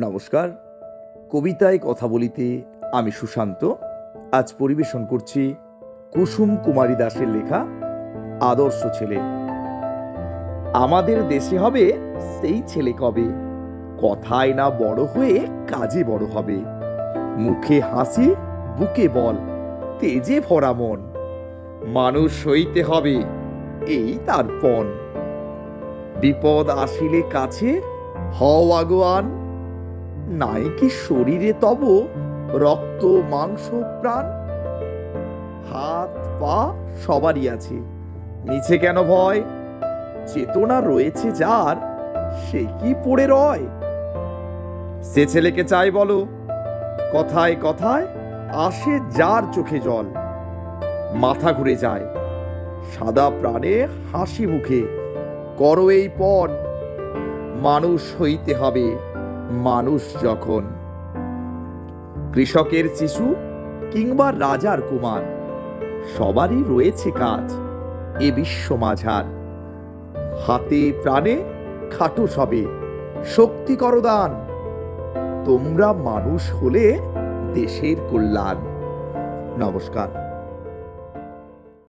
নমস্কার। কবিতায় কথা বলিতে আমি সুশান্ত। আজ পরিবেশন করছি কুসুম কুমারী দাসের লেখা আদর্শ ছেলে। আমাদের দেশে হবে সেই ছেলে কবে? কথায় না বড় হয়ে কাজে বড় হবে। মুখে হাসি, বুকে বল, তেজে ভরা মন। মানুষ হইতে হবে এই তার পণ। বিপদ আসিলে কাছে হও আগুয়ান নাই কি শরীরে তব রক্ত, মাংস, প্রাণ, হাত, পা সবারই আছে। নিচে কেন ভয়? চেতনা রয়েছে যার, সে কি পড়ে রয়? সে ছেলেকে চাই বলো, কথায় কথায় আসে যার চোখে জল। মাথা ঘুরে যায়, সাদা প্রাণে হাসি মুখে, করো এই পণ মানুষ হইতে হবে। মানুষ যখন কৃষকের শিশু কিংবা রাজার কুমার, সবারই রয়েছে কাজ এ বিশ্ব মাঝার। হাতে প্রাণে, খাটো সবে, শক্তি করো দান তোমরা মানুষ হলে দেশের কল্যাণ। নমস্কার।